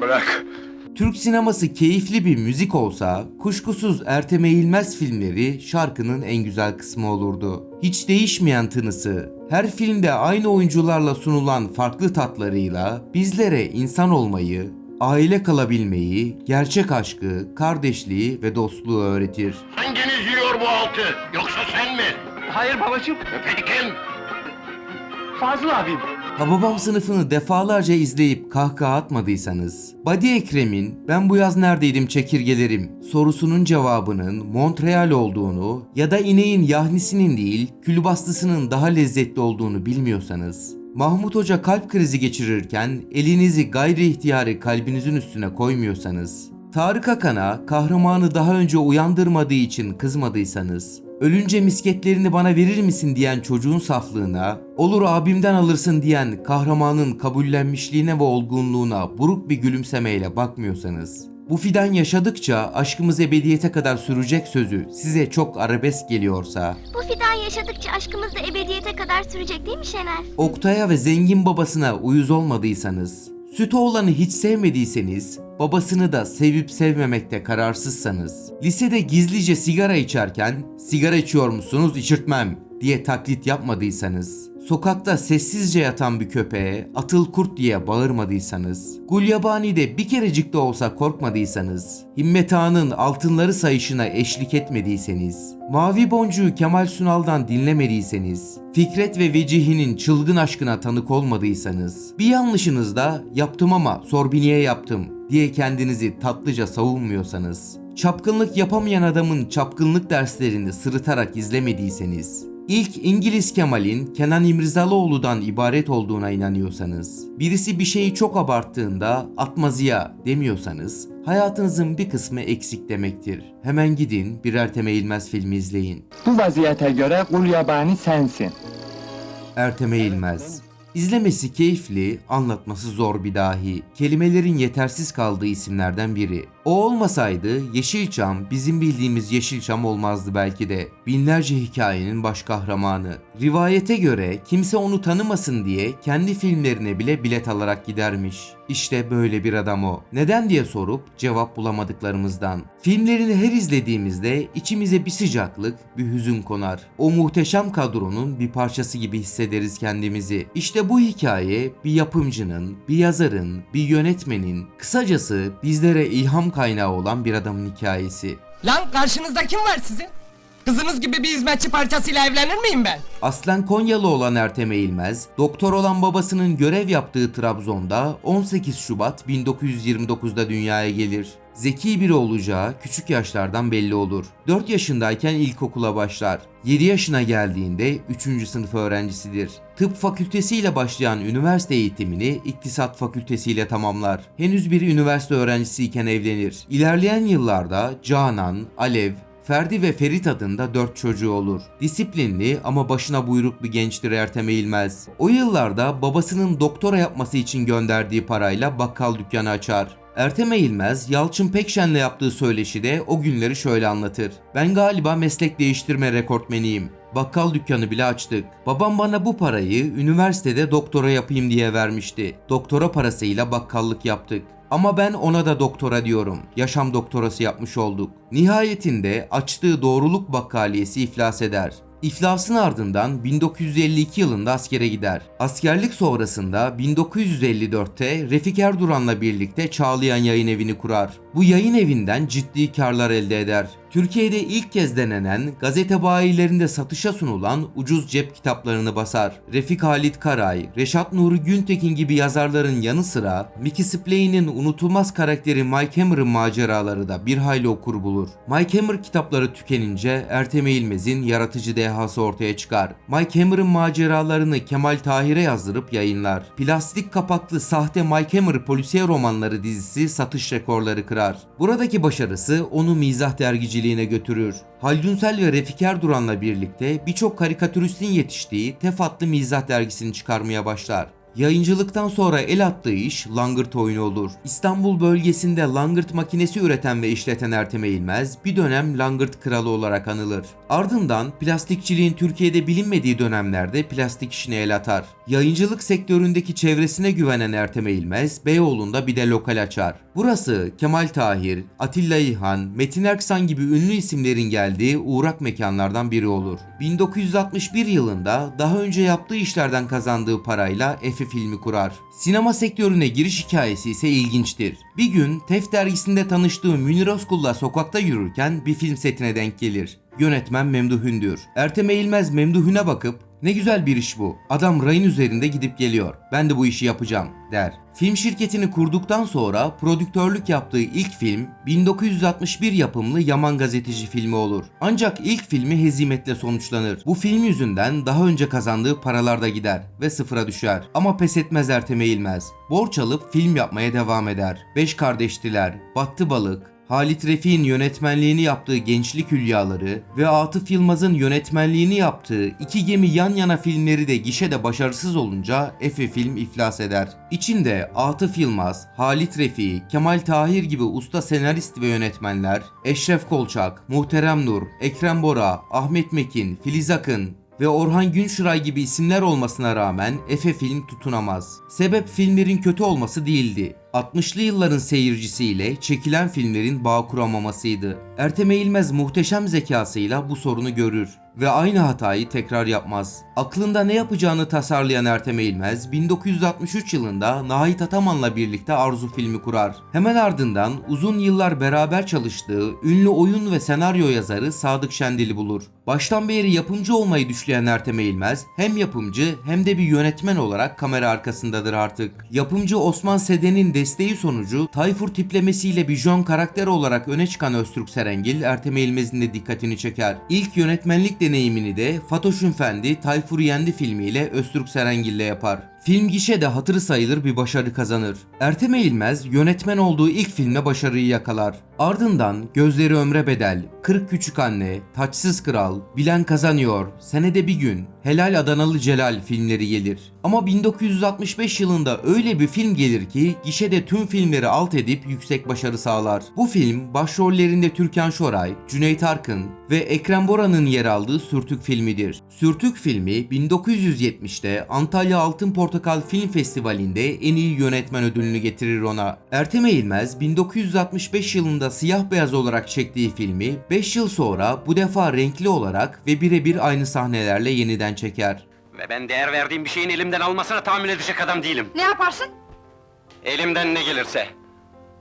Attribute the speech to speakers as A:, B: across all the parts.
A: Bırak.
B: Türk sineması keyifli bir müzik olsa, kuşkusuz Ertem Eğilmez filmleri şarkının en güzel kısmı olurdu. Hiç değişmeyen tınısı, her filmde aynı oyuncularla sunulan farklı tatlarıyla bizlere insan olmayı, aile kalabilmeyi, gerçek aşkı, kardeşliği ve dostluğu öğretir.
C: Hanginiz yiyor bu altı? Yoksa sen mi?
D: Hayır babacığım,
C: Peki kim?
D: Fazıl abim.
B: Hababam sınıfını defalarca izleyip kahkaha atmadıysanız, Badi Ekrem'in ben bu yaz neredeydim çekirgelerim sorusunun cevabının Montreal olduğunu ya da ineğin yahnisinin değil külbastısının daha lezzetli olduğunu bilmiyorsanız, Mahmut Hoca kalp krizi geçirirken elinizi gayri ihtiyari kalbinizin üstüne koymuyorsanız, Tarık Akan'a kahramanı daha önce uyandırmadığı için kızmadıysanız, ölünce misketlerini bana verir misin diyen çocuğun saflığına, olur abimden alırsın diyen kahramanın kabullenmişliğine ve olgunluğuna buruk bir gülümsemeyle bakmıyorsanız, bu fidan yaşadıkça aşkımız ebediyete kadar sürecek sözü size çok arabesk geliyorsa,
E: Bu fidan yaşadıkça aşkımız da ebediyete kadar sürecek değil mi Şener?
B: Oktay'a ve zengin babasına uyuz olmadıysanız, süt oğlanı hiç sevmediyseniz, babasını da sevip sevmemekte kararsızsanız, lisede gizlice sigara içerken sigara içiyor musunuz içirtmem diye taklit yapmadıysanız, sokakta sessizce yatan bir köpeğe atıl kurt diye bağırmadıysanız, Gulyabani'de bir kerecik de olsa korkmadıysanız, Himmet Ağa'nın altınları sayışına eşlik etmediyseniz, Mavi Boncuğu Kemal Sunal'dan dinlemediyseniz, Fikret ve Vecihi'nin çılgın aşkına tanık olmadıysanız, bir yanlışınızda yaptım ama sor bir niye yaptım diye kendinizi tatlıca savunmuyorsanız, çapkınlık yapamayan adamın çapkınlık derslerini sırıtarak izlemediyseniz, İlk İngiliz Kemal'in Kenan İmrizalıoğlu'dan ibaret olduğuna inanıyorsanız, birisi bir şeyi çok abarttığında atmazıya demiyorsanız, hayatınızın bir kısmı eksik demektir. Hemen gidin bir Ertem Eğilmez filmi izleyin.
D: Bu vaziyete göre kul yabani sensin.
B: Ertem Eğilmez. İzlemesi keyifli, anlatması zor bir dahi. Kelimelerin yetersiz kaldığı isimlerden biri. O olmasaydı Yeşilçam bizim bildiğimiz Yeşilçam olmazdı belki de. Binlerce hikayenin baş kahramanı. Rivayete göre kimse onu tanımasın diye kendi filmlerine bile bilet alarak gidermiş. İşte böyle bir adam o. Neden diye sorup cevap bulamadıklarımızdan. Filmlerini her izlediğimizde içimize bir sıcaklık, bir hüzün konar. O muhteşem kadronun bir parçası gibi hissederiz kendimizi. İşte bu hikaye bir yapımcının, bir yazarın, bir yönetmenin, kısacası bizlere ilham kaynağı olan bir adamın hikayesi.
F: Lan karşınızda kim var sizin? Kızınız gibi bir hizmetçi parçasıyla evlenir miyim ben?
B: Aslen Konyalı olan Ertem Eğilmez, doktor olan babasının görev yaptığı Trabzon'da 18 Şubat 1929'da dünyaya gelir. Zeki biri olacağı küçük yaşlardan belli olur. 4 yaşındayken ilkokula başlar. 7 yaşına geldiğinde 3. sınıf öğrencisidir. Tıp fakültesiyle başlayan üniversite eğitimini iktisat fakültesiyle tamamlar. Henüz bir üniversite öğrencisiyken evlenir. İlerleyen yıllarda Canan, Alev, Ferdi ve Ferit adında dört çocuğu olur. Disiplinli ama başına buyruklu gençtir Ertem Eğilmez. O yıllarda babasının doktora yapması için gönderdiği parayla bakkal dükkanı açar. Ertem Eğilmez, Yalçın Pekşen'le yaptığı söyleşide o günleri şöyle anlatır. Ben galiba meslek değiştirme rekortmeniyim. Bakkal dükkanı bile açtık. Babam bana bu parayı üniversitede doktora yapayım diye vermişti. Doktora parasıyla bakkallık yaptık. Ama ben ona da doktora diyorum. Yaşam doktorası yapmış olduk. Nihayetinde açtığı doğruluk bakkaliyesi iflas eder. İflasın ardından 1952 yılında askere gider. Askerlik sonrasında 1954'te Refik Erduran'la birlikte Çağlayan Yayın Evi'ni kurar. Bu yayın evinden ciddi karlar elde eder. Türkiye'de ilk kez denenen gazete bayilerinde satışa sunulan ucuz cep kitaplarını basar. Refik Halit Karay, Reşat Nuri Güntekin gibi yazarların yanı sıra Mickey Spley'nin unutulmaz karakteri Mike Hammer'ın maceraları da bir hayli okur bulur. Mike Hammer kitapları tükenince Ertem Eğilmez'in yaratıcı dehası ortaya çıkar. Mike Hammer'ın maceralarını Kemal Tahir'e yazdırıp yayınlar. Plastik kapaklı sahte Mike Hammer polisiye romanları dizisi satış rekorları kırar. Buradaki başarısı onu mizah dergiciliğine götürür. Haldünsel ve Refik Erduran'la birlikte birçok karikatüristin yetiştiği Tef adlı mizah dergisini çıkarmaya başlar. Yayıncılıktan sonra el attığı iş langırt oyunu olur. İstanbul bölgesinde langırt makinesi üreten ve işleten Ertem Eğilmez bir dönem langırt kralı olarak anılır. Ardından plastikçiliğin Türkiye'de bilinmediği dönemlerde plastik işine el atar. Yayıncılık sektöründeki çevresine güvenen Ertem Eğilmez, Beyoğlu'nda bir de lokal açar. Burası Kemal Tahir, Atilla İlhan, Metin Erksan gibi ünlü isimlerin geldiği uğrak mekanlardan biri olur. 1961 yılında daha önce yaptığı işlerden kazandığı parayla Efe filmi kurar. Sinema sektörüne giriş hikayesi ise ilginçtir. Bir gün Tef dergisinde tanıştığı Münir Özkul'la sokakta yürürken bir film setine denk gelir. Yönetmen Memduh Ündür. Ertem Eğilmez Memduh'una bakıp ne güzel bir iş bu. Adam rayın üzerinde gidip geliyor. Ben de bu işi yapacağım der. Film şirketini kurduktan sonra prodüktörlük yaptığı ilk film 1961 yapımlı Yaman Gazeteci filmi olur. Ancak ilk filmi hezimetle sonuçlanır. Bu film yüzünden daha önce kazandığı paralar da gider ve sıfıra düşer. Ama pes etmez Ertem Eğilmez. Borç alıp film yapmaya devam eder. Beş kardeştiler, Battı Balık, Halit Refik'in yönetmenliğini yaptığı Gençlik Hülyaları ve Atıf Yılmaz'ın yönetmenliğini yaptığı İki Gemi Yan Yana filmleri de gişede başarısız olunca Efe Film iflas eder. İçinde Atıf Yılmaz, Halit Refik, Kemal Tahir gibi usta senarist ve yönetmenler, Eşref Kolçak, Muhterem Nur, Ekrem Bora, Ahmet Mekin, Filiz Akın, ve Orhan Günşıray gibi isimler olmasına rağmen Efe film tutunamaz. Sebep filmlerin kötü olması değildi. 60'lı yılların seyircisiyle çekilen filmlerin bağ kuramamasıydı. Ertem Eğilmez muhteşem zekasıyla bu sorunu görür ve aynı hatayı tekrar yapmaz. Aklında ne yapacağını tasarlayan Ertem Eğilmez 1963 yılında Nahit Ataman'la birlikte Arzu filmi kurar. Hemen ardından uzun yıllar beraber çalıştığı ünlü oyun ve senaryo yazarı Sadık Şendil'i bulur. Baştan beri yapımcı olmayı düşleyen Ertem Eğilmez hem yapımcı hem de bir yönetmen olarak kamera arkasındadır artık. Yapımcı Osman Seden'in desteği sonucu Tayfur tiplemesiyle bir John karakter olarak öne çıkan Öztürk Serengil Ertem Eğilmez'in de dikkatini çeker. İlk yönetmenlik deneyimini de Fatoş Ünfendi Tayfur Yendi filmiyle Öztürk Serengil'le yapar. Film gişede hatırı sayılır bir başarı kazanır. Ertem Eğilmez yönetmen olduğu ilk filme başarıyı yakalar. Ardından Gözleri Ömre Bedel, Kırk Küçük Anne, Taçsız Kral, Bilen Kazanıyor, Senede Bir Gün, Helal Adanalı Celal filmleri gelir. Ama 1965 yılında öyle bir film gelir ki gişede tüm filmleri alt edip yüksek başarı sağlar. Bu film başrollerinde Türkan Şoray, Cüneyt Arkın ve Ekrem Bora'nın yer aldığı Sürtük filmidir. Sürtük filmi 1970'te Antalya Altın Portakal Film Festivali'nde en iyi yönetmen ödülünü getirir ona. Ertem Eğilmez 1965 yılında siyah beyaz olarak çektiği filmi 5 yıl sonra bu defa renkli olarak ve birebir aynı sahnelerle yeniden çeker.
C: Ve ben değer verdiğim bir şeyin elimden almasına tahammül edecek adam değilim.
A: Ne yaparsın?
C: Elimden ne gelirse.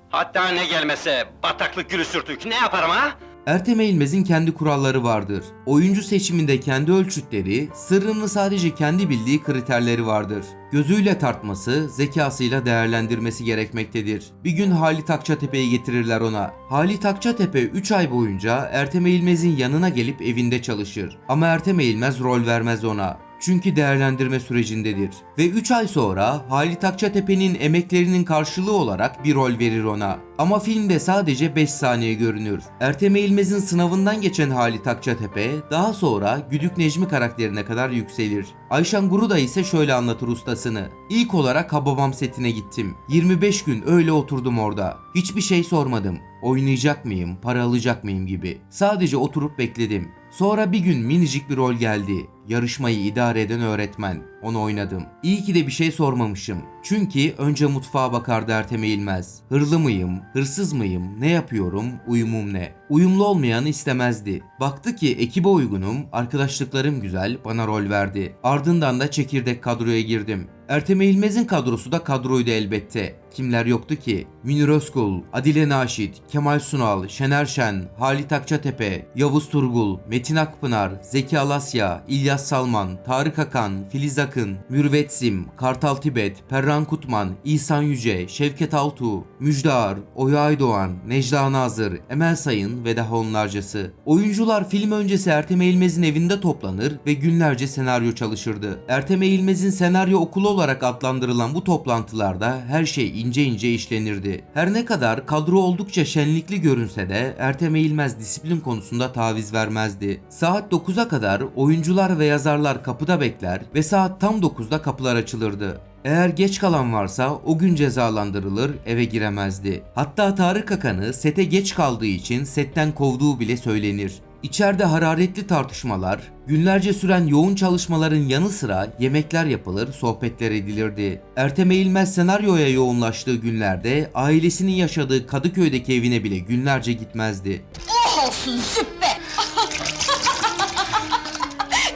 C: Hatta ne gelmese bataklık gülü sürtük ne yaparım ha?
B: Ertem Eğilmez'in kendi kuralları vardır. Oyuncu seçiminde kendi ölçütleri, sırrını sadece kendi bildiği kriterleri vardır. Gözüyle tartması, zekasıyla değerlendirmesi gerekmektedir. Bir gün Halit Akçatepe'yi getirirler ona. Halit Akçatepe 3 ay boyunca Ertem Eğilmez'in yanına gelip evinde çalışır. Ama Ertem Eğilmez rol vermez ona. Çünkü değerlendirme sürecindedir. Ve 3 ay sonra Halit Akçatepe'nin emeklerinin karşılığı olarak bir rol verir ona. Ama filmde sadece 5 saniye görünür. Ertem Eğilmez'in sınavından geçen Halit Akçatepe daha sonra Güdük Necmi karakterine kadar yükselir. Ayşen Guruda ise şöyle anlatır ustasını. İlk olarak Hababam setine gittim. 25 gün öyle oturdum orada. Hiçbir şey sormadım. Oynayacak mıyım, para alacak mıyım gibi. Sadece oturup bekledim. Sonra bir gün minicik bir rol geldi. Yarışmayı idare eden öğretmen. Onu oynadım. İyi ki de bir şey sormamışım. Çünkü önce mutfağa bakardı Ertem Eğilmez. Hırlı mıyım, hırsız mıyım, ne yapıyorum, uyumum ne? Uyumlu olmayanı istemezdi. Baktı ki ekibe uygunum, arkadaşlıklarım güzel, bana rol verdi. Ardından da çekirdek kadroya girdim. Ertem Eğilmez'in kadrosu da kadroydu elbette. Kimler yoktu ki? Münir Özkul, Adile Naşit, Kemal Sunal, Şener Şen, Halit Akçatepe, Yavuz Turgul, Metin Akpınar, Zeki Alasya, İlyas Salman, Tarık Akan, Filiz Akın, Mürvet Sim, Kartal Tibet, Perran Kutman, İhsan Yüce, Şevket Altuğ, Müjdar, Oya Aydoğan, Necla Nazır, Emel Sayın ve daha onlarcası. Oyuncular film öncesi Ertem Eğilmez'in evinde toplanır ve günlerce senaryo çalışırdı. Ertem Eğilmez'in senaryo okulu olarak adlandırılan bu toplantılarda her şey ince ince işlenirdi. Her ne kadar kadro oldukça şenlikli görünse de Ertem Eğilmez disiplin konusunda taviz vermezdi. Saat 9'a kadar oyuncular ve yazarlar kapıda bekler ve saat tam 9'da kapılar açılırdı. Eğer geç kalan varsa o gün cezalandırılır, eve giremezdi. Hatta Tarık Akan'ı sete geç kaldığı için setten kovduğu bile söylenir. İçeride hararetli tartışmalar, günlerce süren yoğun çalışmaların yanı sıra yemekler yapılır, sohbetler edilirdi. Ertem Eğilmez senaryoya yoğunlaştığı günlerde ailesinin yaşadığı Kadıköy'deki evine bile günlerce gitmezdi.
A: Oh olsun züppe!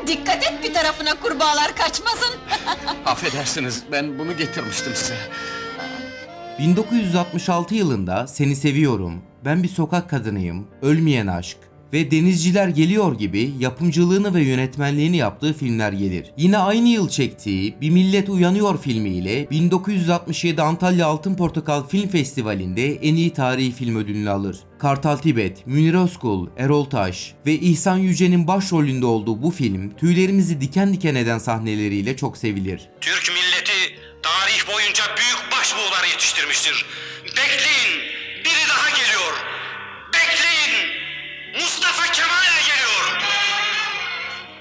A: Dikkat et bir tarafına kurbağalar kaçmasın.
C: Affedersiniz, ben bunu getirmiştim size.
B: 1966 yılında Seni Seviyorum, Ben Bir Sokak Kadınıyım, Ölmeyen Aşk ve Denizciler Geliyor gibi yapımcılığını ve yönetmenliğini yaptığı filmler gelir. Yine aynı yıl çektiği Bir Millet Uyanıyor filmiyle 1967 Antalya Altın Portakal Film Festivali'nde en iyi tarihi film ödülünü alır. Kartal Tibet, Münir Özkul, Erol Taş ve İhsan Yüce'nin başrolünde olduğu bu film tüylerimizi diken diken eden sahneleriyle çok sevilir.
C: Türk milleti tarih boyunca büyük başbuğlar yetiştirmiştir. Bekleyin, biri daha geliyor. Mustafa Kemal geliyor.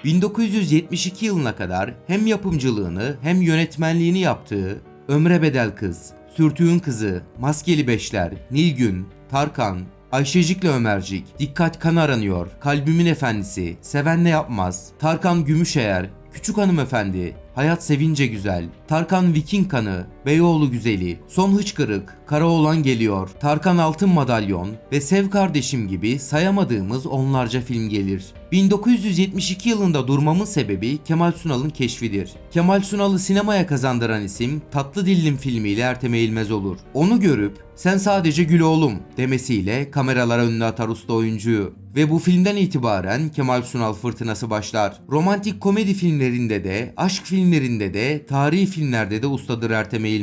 B: 1972 yılına kadar hem yapımcılığını hem yönetmenliğini yaptığı Ömre Bedel Kız, Sürtüğün Kızı, Maskeli Beşler, Nilgün, Tarkan, Ayşecik'le Ömercik, Dikkat Kan Aranıyor, Kalbimin Efendisi, Seven Ne Yapmaz, Tarkan Gümüşeğer, Küçük Hanımefendi, Hayat Sevince Güzel, Tarkan Viking Kanı, Beyoğlu Güzeli, Son Hıçkırık, Karaoğlan Geliyor, Tarkan Altın Madalyon ve Sev Kardeşim gibi sayamadığımız onlarca film gelir. 1972 yılında durmamın sebebi Kemal Sunal'ın keşfidir. Kemal Sunal'ı sinemaya kazandıran isim Tatlı Dillim filmiyle Ertem Eğilmez olur. Onu görüp sen sadece gül oğlum demesiyle kameralara önüne atar usta oyuncuyu. Ve bu filmden itibaren Kemal Sunal fırtınası başlar. Romantik komedi filmlerinde de, aşk filmlerinde de, tarihi filmlerde de ustadır Ertem Eğilmez.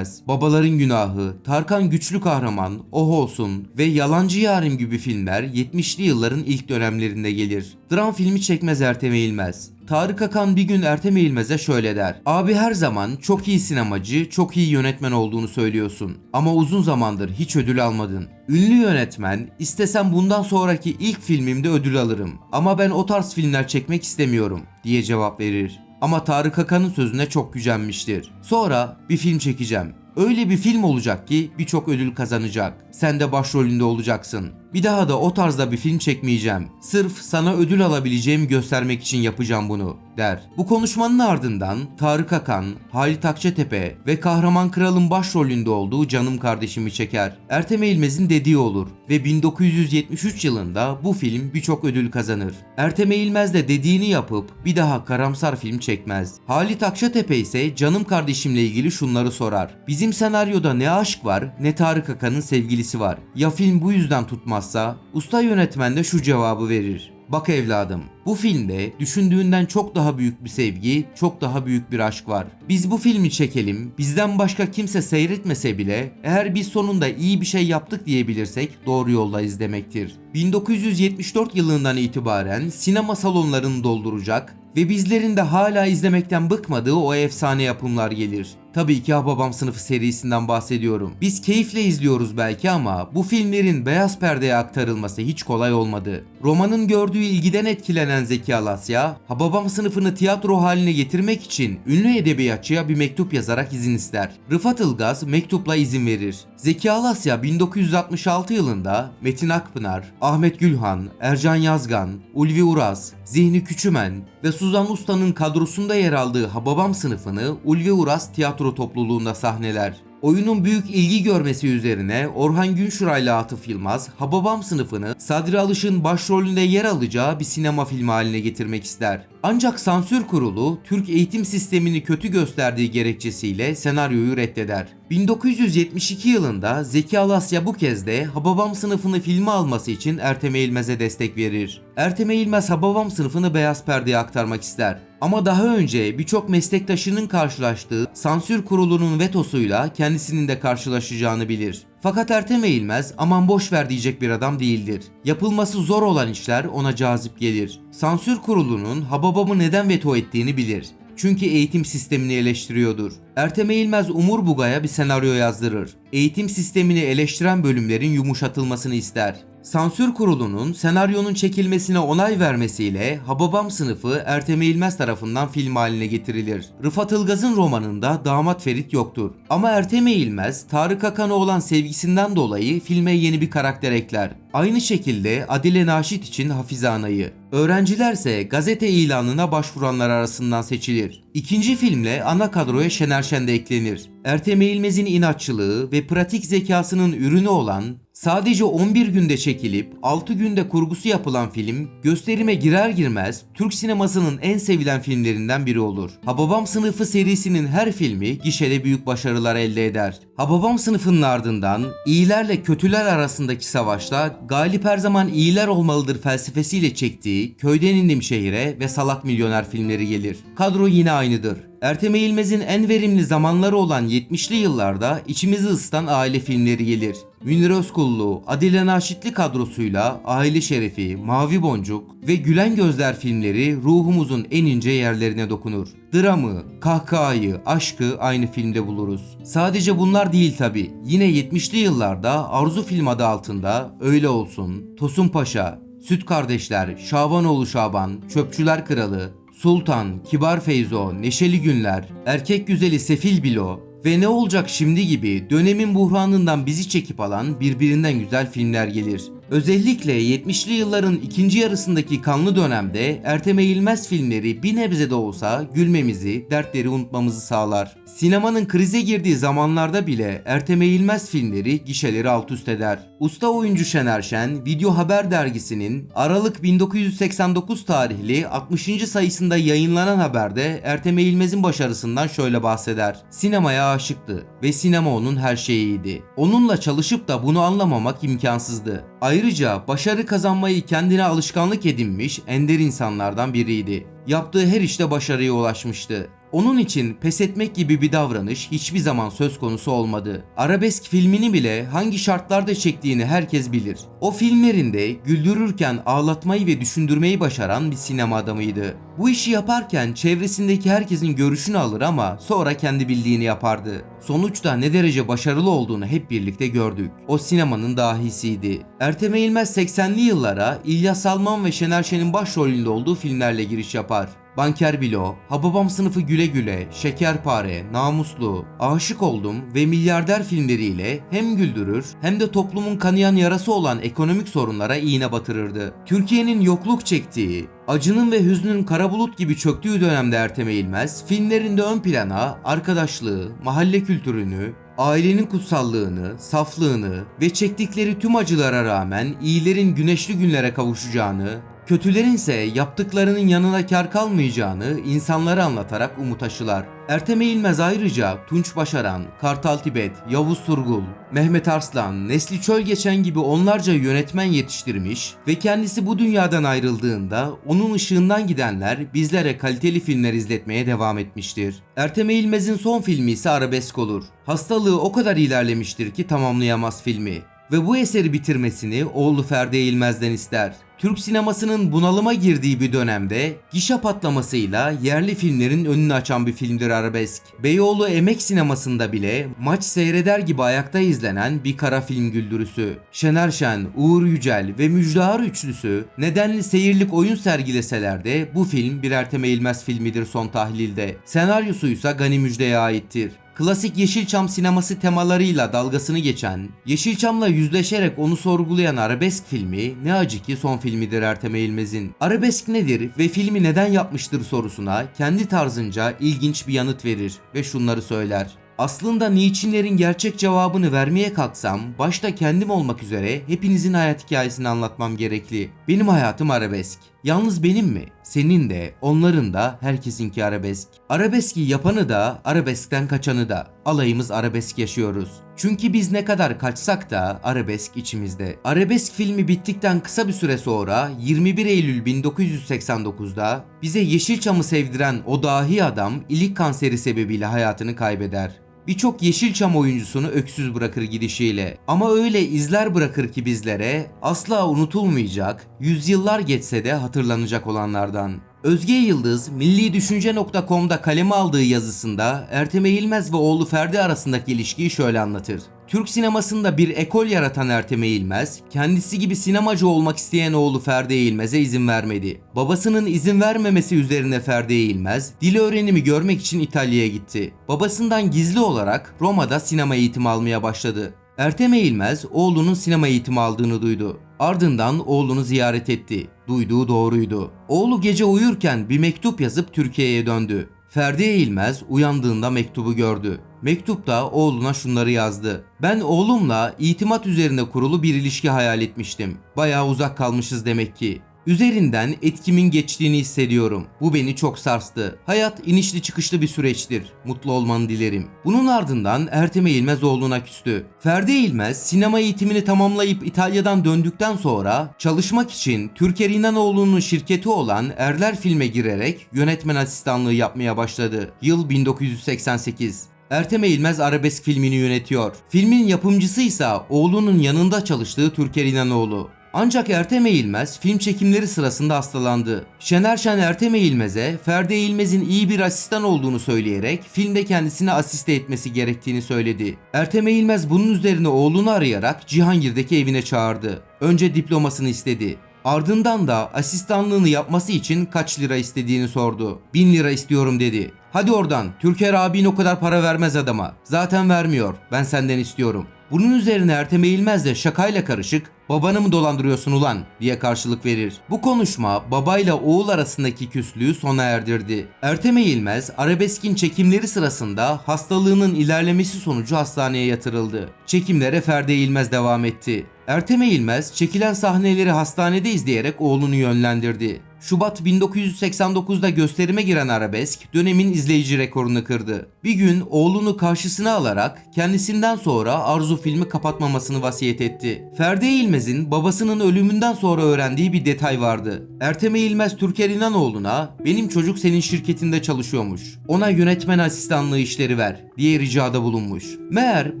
B: Babaların Günahı, Tarkan Güçlü Kahraman, Oh Olsun ve Yalancı Yarim gibi filmler 70'li yılların ilk dönemlerinde gelir. Dram filmi çekmez Ertem Eğilmez. Tarık Akan bir gün Ertem Eğilmez'e şöyle der. Abi her zaman çok iyi sinemacı, çok iyi yönetmen olduğunu söylüyorsun. Ama uzun zamandır hiç ödül almadın. Ünlü yönetmen, istesem bundan sonraki ilk filmimde ödül alırım. Ama ben o tarz filmler çekmek istemiyorum diye cevap verir. Ama Tarık Akan'ın sözüne çok gücenmiştir. Sonra bir film çekeceğim. Öyle bir film olacak ki birçok ödül kazanacak. Sen de başrolünde olacaksın. Bir daha da o tarzda bir film çekmeyeceğim. Sırf sana ödül alabileceğimi göstermek için yapacağım bunu der. Bu konuşmanın ardından Tarık Akan, Halit Akçatepe ve Kahraman Kral'ın başrolünde olduğu Canım Kardeşimi çeker. Ertem Eğilmez'in dediği olur ve 1973 yılında bu film birçok ödül kazanır. Ertem Eğilmez de dediğini yapıp bir daha karamsar film çekmez. Halit Akçatepe ise Canım Kardeşimle ilgili şunları sorar. Bizim senaryoda ne aşk var ne Tarık Akan'ın sevgilisi var. Ya film bu yüzden tutmazsa? Usta yönetmen de şu cevabı verir. Bak evladım, bu filmde düşündüğünden çok daha büyük bir sevgi, çok daha büyük bir aşk var. Biz bu filmi çekelim, bizden başka kimse seyretmese bile eğer biz sonunda iyi bir şey yaptık diyebilirsek doğru yoldayız demektir. 1974 yılından itibaren sinema salonlarını dolduracak ve bizlerin de hala izlemekten bıkmadığı o efsane yapımlar gelir. Tabii ki Hababam sınıfı serisinden bahsediyorum. Biz keyifle izliyoruz belki ama bu filmlerin beyaz perdeye aktarılması hiç kolay olmadı. Romanın gördüğü ilgiden etkilenen Zeki Alasya, Hababam sınıfını tiyatro haline getirmek için ünlü edebiyatçıya bir mektup yazarak izin ister. Rıfat Ilgaz mektupla izin verir. Zeki Alasya 1966 yılında Metin Akpınar, Ahmet Gülhan, Ercan Yazgan, Ulvi Uras, Zihni Küçümen ve Suzan Usta'nın kadrosunda yer aldığı Hababam sınıfını Ulvi Uras tiyatro topluluğunda sahneler. Oyunun büyük ilgi görmesi üzerine Orhan Günşuray ile Atıf Yılmaz, Hababam sınıfını Sadri Alış'ın başrolünde yer alacağı bir sinema filmi haline getirmek ister. Ancak sansür kurulu Türk eğitim sistemini kötü gösterdiği gerekçesiyle senaryoyu reddeder. 1972 yılında Zeki Alasya bu kez de Hababam sınıfını filme alması için Ertem Eğilmez'e destek verir. Ertem Eğilmez Hababam sınıfını beyaz perdeye aktarmak ister. Ama daha önce birçok meslektaşının karşılaştığı sansür kurulunun vetosuyla kendisinin de karşılaşacağını bilir. Fakat Ertem Eğilmez aman boş ver diyecek bir adam değildir. Yapılması zor olan işler ona cazip gelir. Sansür kurulunun Hababam'ı neden veto ettiğini bilir. Çünkü eğitim sistemini eleştiriyordur. Ertem Eğilmez Umur Bugay'a bir senaryo yazdırır. Eğitim sistemini eleştiren bölümlerin yumuşatılmasını ister. Sansür kurulunun senaryonun çekilmesine onay vermesiyle Hababam sınıfı Ertem Eğilmez tarafından film haline getirilir. Rıfat Ilgaz'ın romanında damat Ferit yoktur. Ama Ertem Eğilmez, Tarık Akan'a olan sevgisinden dolayı filme yeni bir karakter ekler. Aynı şekilde Adile Naşit için Hafize Ana'yı. Öğrencilerse gazete ilanına başvuranlar arasından seçilir. İkinci filmle ana kadroya Şener Şen de eklenir. Ertem Eğilmez'in inatçılığı ve pratik zekasının ürünü olan Sadece 11 günde çekilip 6 günde kurgusu yapılan film gösterime girer girmez Türk sinemasının en sevilen filmlerinden biri olur. Hababam sınıfı serisinin her filmi gişede büyük başarılar elde eder. Hababam sınıfının ardından iyilerle kötüler arasındaki savaşta galip her zaman iyiler olmalıdır felsefesiyle çektiği Köyden indim şehire ve Salak Milyoner filmleri gelir. Kadro yine aynıdır. Ertem Eğilmez'in en verimli zamanları olan 70'li yıllarda içimizi ısıtan aile filmleri gelir. Münir Özkullu, Adile Naşitli kadrosuyla Aile Şerefi, Mavi Boncuk ve Gülen Gözler filmleri ruhumuzun en ince yerlerine dokunur. Dramı, kahkahayı, aşkı aynı filmde buluruz. Sadece bunlar değil tabi. Yine 70'li yıllarda Arzu Film adı altında Öyle Olsun, Tosun Paşa, Süt Kardeşler, Şabanoğlu Şaban, Çöpçüler Kralı, Sultan, Kibar Feyzo, Neşeli Günler, Erkek Güzeli Sefil Bilo ve Ne Olacak Şimdi gibi dönemin buhranından bizi çekip alan birbirinden güzel filmler gelir. Özellikle 70'li yılların ikinci yarısındaki kanlı dönemde Ertem Eğilmez filmleri bir nebze de olsa gülmemizi, dertleri unutmamızı sağlar. Sinemanın krize girdiği zamanlarda bile Ertem Eğilmez filmleri gişeleri alt üst eder. Usta oyuncu Şener Şen, Video Haber dergisinin Aralık 1989 tarihli 60. sayısında yayınlanan haberde Ertem Eğilmez'in başarısından şöyle bahseder. Sinemaya aşıktı ve sinema onun her şeyiydi. Onunla çalışıp da bunu anlamamak imkansızdı. Ayrıca başarı kazanmayı kendine alışkanlık edinmiş ender insanlardan biriydi. Yaptığı her işte başarıya ulaşmıştı. Onun için pes etmek gibi bir davranış hiçbir zaman söz konusu olmadı. Arabesk filmini bile hangi şartlarda çektiğini herkes bilir. O filmlerinde güldürürken ağlatmayı ve düşündürmeyi başaran bir sinema adamıydı. Bu işi yaparken çevresindeki herkesin görüşünü alır ama sonra kendi bildiğini yapardı. Sonuçta ne derece başarılı olduğunu hep birlikte gördük. O sinemanın dahisiydi. Ertem Eğilmez 80'li yıllara İlyas Salman ve Şener Şen'in başrolünde olduğu filmlerle giriş yapar. Banker Bilo, Hababam sınıfı Güle Güle, Şekerpare, Namuslu, Aşık Oldum ve Milyarder filmleriyle hem güldürür hem de toplumun kanayan yarası olan ekonomik sorunlara iğne batırırdı. Türkiye'nin yokluk çektiği, acının ve hüznün kara bulut gibi çöktüğü dönemde Ertem Eğilmez, filmlerinde ön plana arkadaşlığı, mahalle kültürünü, ailenin kutsallığını, saflığını ve çektikleri tüm acılara rağmen iyilerin güneşli günlere kavuşacağını, kötülerin ise yaptıklarının yanına kar kalmayacağını insanlara anlatarak umut aşılar. Ertem Eğilmez ayrıca Tunç Başaran, Kartal Tibet, Yavuz Turgul, Mehmet Arslan, Nesli Çölgeçen gibi onlarca yönetmen yetiştirmiş ve kendisi bu dünyadan ayrıldığında onun ışığından gidenler bizlere kaliteli filmler izletmeye devam etmiştir. Ertem Eğilmez'in son filmi ise arabesk olur. Hastalığı o kadar ilerlemiştir ki tamamlayamaz filmi ve bu eseri bitirmesini oğlu Ferdi Eğilmez'den ister. Türk sinemasının bunalıma girdiği bir dönemde gişe patlamasıyla yerli filmlerin önünü açan bir filmdir arabesk. Beyoğlu emek sinemasında bile maç seyreder gibi ayakta izlenen bir kara film güldürüsü. Şener Şen, Uğur Yücel ve Müjdar üçlüsü nedenli seyirlik oyun sergileseler de bu film bir Ertem Eğilmez filmidir son tahlilde. Senaryosu ise Gani Müjde'ye aittir. Klasik Yeşilçam sineması temalarıyla dalgasını geçen, Yeşilçam'la yüzleşerek onu sorgulayan arabesk filmi ne acı ki son filmidir Ertem Eğilmez'in. Arabesk nedir ve filmi neden yapmıştır sorusuna kendi tarzınca ilginç bir yanıt verir ve şunları söyler. Aslında niçinlerin gerçek cevabını vermeye kalksam başta kendim olmak üzere hepinizin hayat hikayesini anlatmam gerekli. Benim hayatım arabesk. Yalnız benim mi? Senin de, onların da, herkesinki arabesk. Arabeski yapanı da, arabeskten kaçanı da. Alayımız arabesk yaşıyoruz. Çünkü biz ne kadar kaçsak da arabesk içimizde. Arabesk filmi bittikten kısa bir süre sonra 21 Eylül 1989'da bize Yeşilçam'ı sevdiren o dahi adam ilik kanseri sebebiyle hayatını kaybeder. Birçok Yeşilçam oyuncusunu öksüz bırakır gidişiyle. Ama öyle izler bırakır ki bizlere asla unutulmayacak, yüzyıllar geçse de hatırlanacak olanlardan. Özge Yıldız, millidüşünce.com'da kaleme aldığı yazısında Ertem Eğilmez ve oğlu Ferdi arasındaki ilişkiyi şöyle anlatır. Türk sinemasında bir ekol yaratan Ertem Eğilmez, kendisi gibi sinemacı olmak isteyen oğlu Ferdi Eğilmez'e izin vermedi. Babasının izin vermemesi üzerine Ferdi Eğilmez, dil öğrenimi görmek için İtalya'ya gitti. Babasından gizli olarak Roma'da sinema eğitimi almaya başladı. Ertem Eğilmez oğlunun sinema eğitimi aldığını duydu. Ardından oğlunu ziyaret etti. Duyduğu doğruydu. Oğlu gece uyurken bir mektup yazıp Türkiye'ye döndü. Ferdi Eğilmez uyandığında mektubu gördü. Mektupta oğluna şunları yazdı. Ben oğlumla itimat üzerine kurulu bir ilişki hayal etmiştim. Bayağı uzak kalmışız demek ki. Üzerinden etkimin geçtiğini hissediyorum. Bu beni çok sarstı. Hayat inişli çıkışlı bir süreçtir. Mutlu olmanı dilerim. Bunun ardından Ertem Eğilmez oğluna küstü. Ferdi Eğilmez sinema eğitimini tamamlayıp İtalya'dan döndükten sonra çalışmak için Türker İnanoğlu'nun şirketi olan Erler Film'e girerek yönetmen asistanlığı yapmaya başladı. Yıl 1988. Ertem Eğilmez arabesk filmini yönetiyor. Filmin yapımcısı ise oğlunun yanında çalıştığı Türker İnanoğlu. Ancak Ertem Eğilmez film çekimleri sırasında hastalandı. Şener Şen Ertem Eğilmez'e Ferdi Eğilmez'in iyi bir asistan olduğunu söyleyerek filmde kendisine asiste etmesi gerektiğini söyledi. Ertem Eğilmez bunun üzerine oğlunu arayarak Cihangir'deki evine çağırdı. Önce diplomasını istedi. Ardından da asistanlığını yapması için kaç lira istediğini sordu. 1000 lira istiyorum dedi. Hadi oradan Türker abin o kadar para vermez adama. Zaten vermiyor ben senden istiyorum. Bunun üzerine Ertem Eğilmez de şakayla karışık babanı mı dolandırıyorsun ulan diye karşılık verir. Bu konuşma babayla oğul arasındaki küslüğü sona erdirdi. Ertem Eğilmez arabeskin çekimleri sırasında hastalığının ilerlemesi sonucu hastaneye yatırıldı. Çekimlere Ferdi Eğilmez devam etti. Ertem Eğilmez çekilen sahneleri hastanede izleyerek oğlunu yönlendirdi. Şubat 1989'da gösterime giren arabesk dönemin izleyici rekorunu kırdı. Bir gün oğlunu karşısına alarak kendisinden sonra Arzu filmi kapatmamasını vasiyet etti. Ferdi Eğilmez'in babasının ölümünden sonra öğrendiği bir detay vardı. Ertem Eğilmez Türker İnanoğlu'na benim çocuk senin şirketinde çalışıyormuş. Ona yönetmen asistanlığı işleri ver diye ricada bulunmuş. Meğer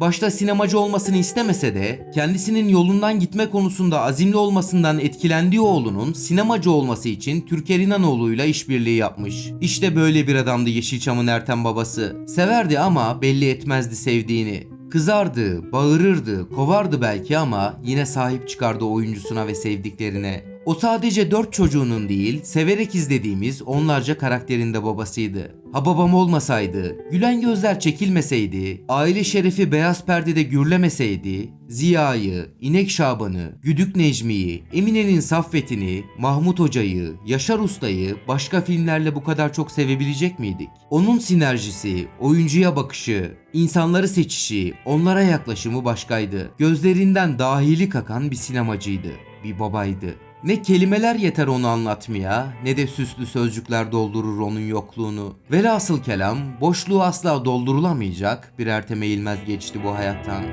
B: başta sinemacı olmasını istemese de kendisinin yolundan gitme konusunda azimli olmasından etkilendiği oğlunun sinemacı olması için Türker İnanoğlu'yla işbirliği yapmış. İşte böyle bir adamdı Yeşilçam'ın Ertem babası. Severdi ama belli etmezdi sevdiğini. Kızardı, bağırırdı, kovardı belki ama yine sahip çıkardı oyuncusuna ve sevdiklerine. O sadece dört çocuğunun değil, severek izlediğimiz onlarca karakterin de babasıydı. Ha babam olmasaydı, gülen gözler çekilmeseydi, aile şerefi beyaz perdede gürlemeseydi, Ziya'yı, İnek Şaban'ı, Güdük Necmi'yi, Emine'nin Saffet'ini, Mahmut Hoca'yı, Yaşar Usta'yı başka filmlerle bu kadar çok sevebilecek miydik? Onun sinerjisi, oyuncuya bakışı, insanları seçişi, onlara yaklaşımı başkaydı. Gözlerinden dahili kakan bir sinemacıydı, bir babaydı. Ne kelimeler yeter onu anlatmaya ne de süslü sözcükler doldurur onun yokluğunu. Velhasıl kelam boşluğu asla doldurulamayacak bir Ertem Eğilmez geçti bu hayattan.